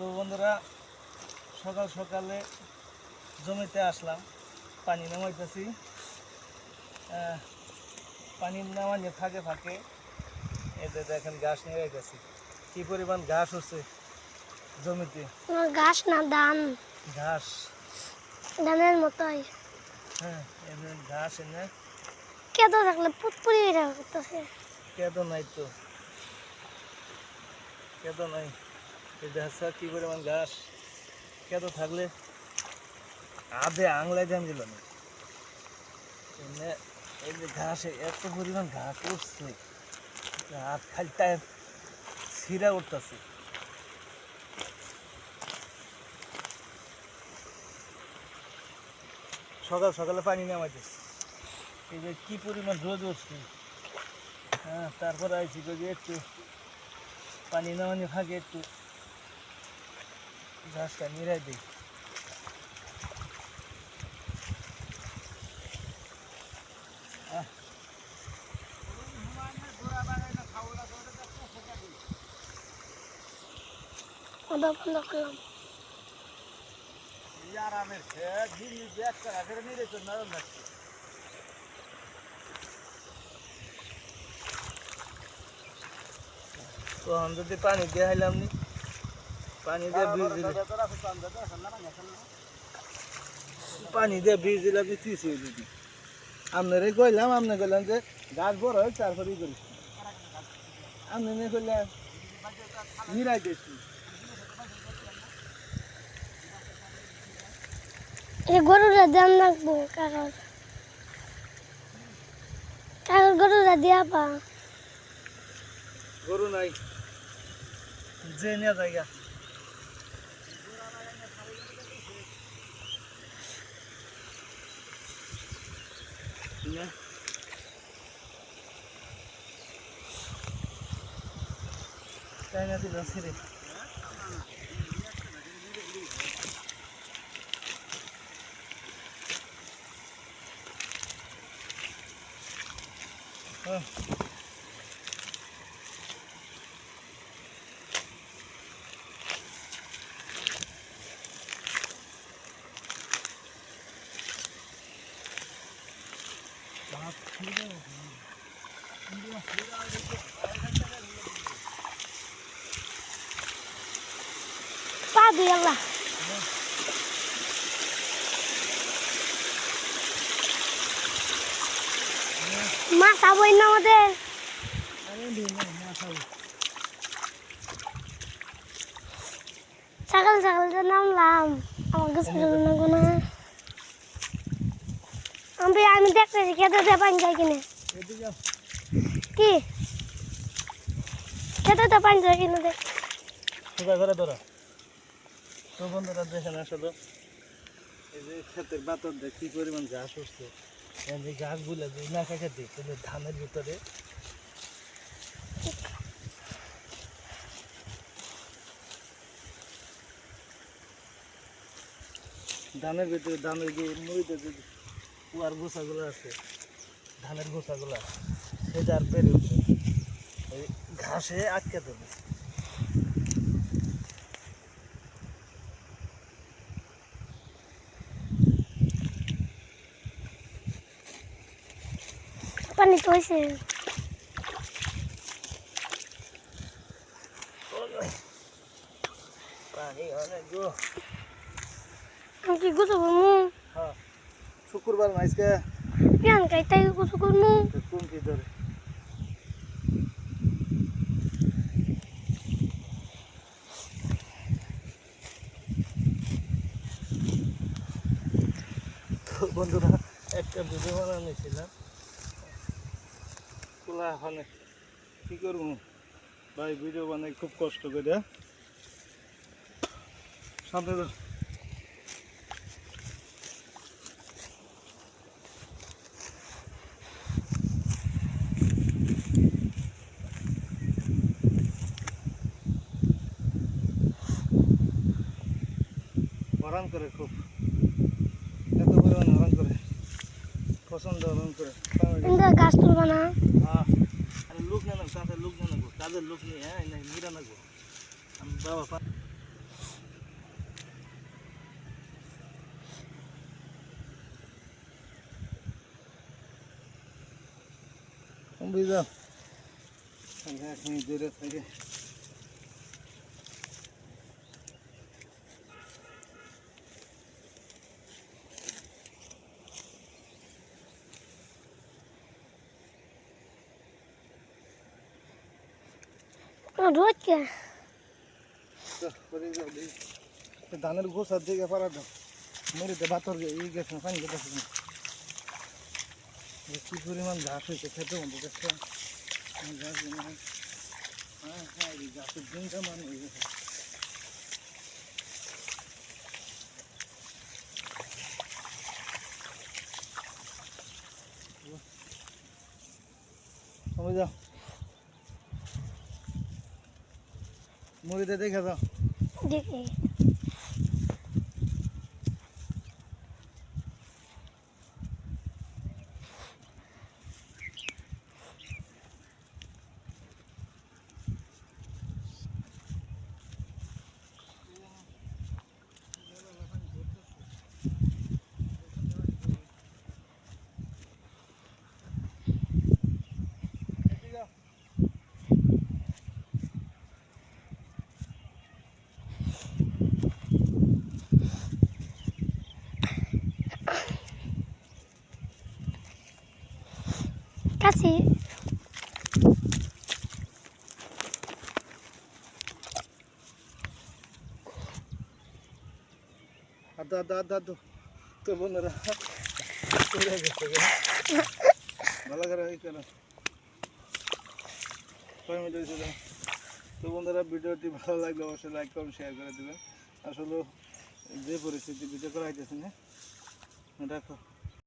তো বন্ধুরা সকাল সকালে জমিতে আসলাম পানি নামাইতেছি। পানি নামানো ফাঁকে ফাঁকে এতে দেখেন ঘাস নিয়ে গেছি কি পরিমাণ ঘাস হচ্ছে জমিতে? ঘাস না ধান। ঘাস। ধানের মতোই। হ্যাঁ এমনি ঘাস এনে কেতো থাকলে পুতপুরি করতেছে কেদ নাই তো। কেদ নাই। দেখা কি পরিমাণ ঘাস? কেত থাকলে আধে আংলায় দাম দিল না। এই যে ঘাসে এত পরিমাণ ঘাস উঠছে হাত খালি তাই ছিঁড়া উঠতেছে। সকাল সকালে পানি নামাইতেছে এই যে কি পরিমাণ রোদ উঠছে। হ্যাঁ তারপরে আইছি কই যে একটু পানি নামানি ফাঁকে একটু ঘাসটা নিরাই দিই। আবার বন্ধ করলাম আরামের খেয়ে দিল্লি ব্যাগ টাকা করে নিয়ে তো নরম লাগছে তো আমি যদি পানি দিয়ে হাইলাম নি পানি দিয়ে বীজ দিলে। পানি দিয়ে বীজ দিলে আপনি তিস হয়ে যদি আপনারে কইলাম আপনি কইলাম যে গাছ বড় হয় তারপরেই করি। আপনি নিয়ে কইলেন নিরাই দিয়েছি। গরুটা দাম রাখব গরুটা দিয়া পা গরু নাই। যে নিয়ে জায়গা তাই না দিল ছেড়ে হ্যাঁ পা দিয়ে আল্লাহ মাছ আবই না আমাদের আমি দিই না না খাব সকাল সকাল যে নামলাম আমার কাছে না কোনো আমি আমি দেখতেছি খেতে পানি যায় কিনে কি খেতে দিয়ে পানি যায় কিনে দেখ তো বন্ধুরা দেখেন আসলে এই যে ক্ষেতের বাতর দেখ কি পরিমাণ ঘাস উঠছে যে ঘাসগুলো যে না খেতে তাহলে ধানের ভিতরে। ধানের ভিতরে, ধানের যে মুড়িতে যে কুয়ার গোসাগুলো আছে, ধানের গোসাগুলো সেটা আর পেরে এই ঘাসে আটকে দেবে। পানি তো হয়েছে আমি কি গুছো করব শুক্রবার মাইসকে কেন খাই তাই গুছো করব কোন কি ধরে বন্ধুরা একটা ভিডিও বানানিয়েছিলাম খোলা ওখানে কি করব? ভাই ভিডিও বানাই খুব কষ্ট করে। সামনে। করে খুব। পছন্দ করে। ইন্দা গাছ তুলবা না। আরে লোক না সাথে লোক না গো কাজের লোক নেই হ্যাঁ না মিরা না গো আমি বুঝলাম এক মিনিট ধরে থাকে। রোদ কে ধানের গোসার দিকে পারা দাও। মরিতে বাতর এই গেছে পানি গেছে কি পরিমাণ ঘাস হয়েছে, খেতে মতো দেখছ ঘাস হয় হ্যাঁ এই গাছের দিনটা মানে হয়ে গেছে যাও। মুড়িতে দেখে যাও। দেখি। তো তো বন্ধুরা, ভিডিওটি ভালো লাগলে অবশ্যই লাইক করুন শেয়ার করে দেবেন। আসলে যে পরিস্থিতি ভিডিও করা হইতেছে না রাখো